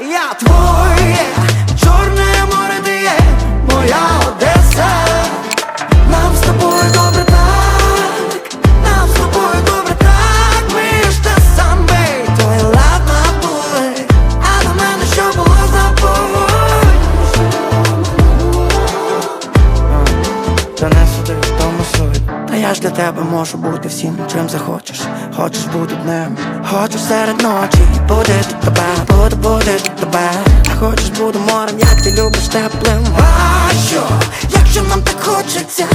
Я твоє, чорне море ти є, моя Одеса. Нам з тобою добре так, нам з тобою добре так. Ми ж те саме, твоє ладно буде, а до мене що було забудь. Та не суди, тому суть Та я ж для тебе можу бути всім, чим захочеш Хочеш бути днем, хочу серед ночі. Буде тут тебе, буду, буде тут тебе А хочеш буду морем, як ти любиш теплим. А що, якщо нам так хочеться